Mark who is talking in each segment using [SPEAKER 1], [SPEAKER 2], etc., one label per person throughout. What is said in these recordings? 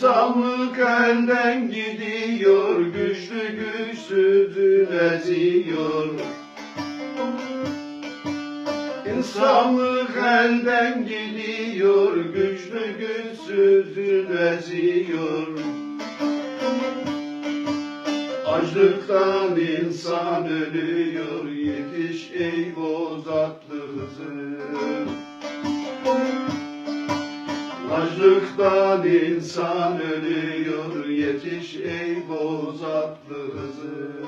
[SPEAKER 1] İnsanlık elden gidiyor, güçlü güçsüzün eziyor. İnsanlık elden gidiyor, güçlü güçsüzün eziyor. Açlıktan insan ölüyor, yetiş ey bozatlı Hızır. Açlıktan insan ölüyor, yetiş ey bozatlı Hızır.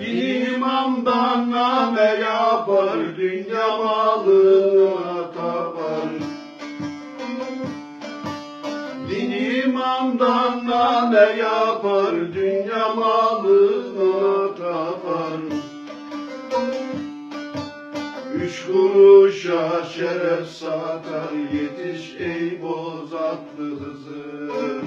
[SPEAKER 1] Bir imamdan name yapar, dünya malına tapar. Bin imamdan name yapar, dünya malına tapar. Üç kuruşa şeref satar, yetiş ey bozatlı Hızır.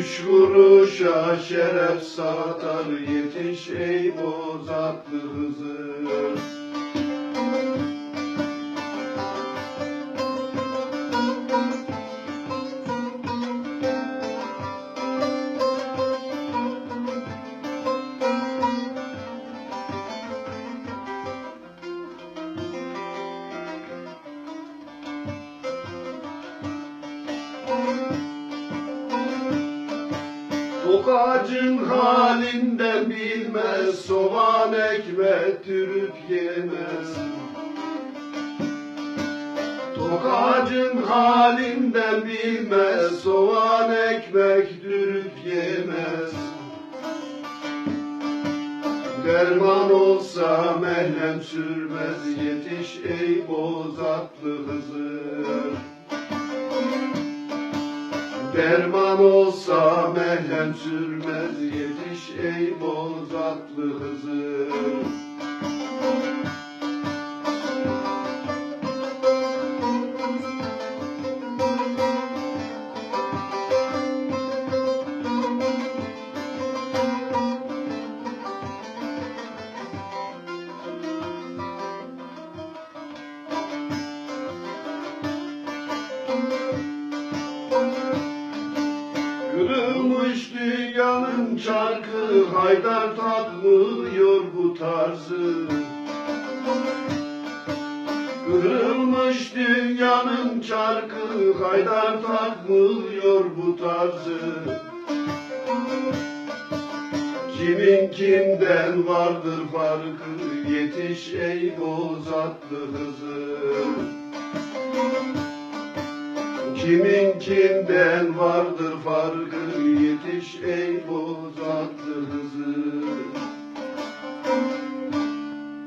[SPEAKER 1] Üç kuruşa şeref satar yetiş ey bozatlı Hızır. Tokacın halinden bilmez, soğan ekmek dürüp yemez. Tokacın halinden bilmez, soğan ekmek dürüp yemez. Derman olsa merhem sürmez, yetiş ey bozatlı Hızır. Derman olsa merhem sürmez yetiş ey bozatlı Hızır. Kırılmış dünyanın çarkı Haydar takmıyor bu tarzı. Kırılmış dünyanın çarkı Haydar takmıyor bu tarzı. Kimin kimden vardır farkı Yetiş ey bozatlı Hızır Kimin kimden vardır farkı yetiş ey bozatlı Hızır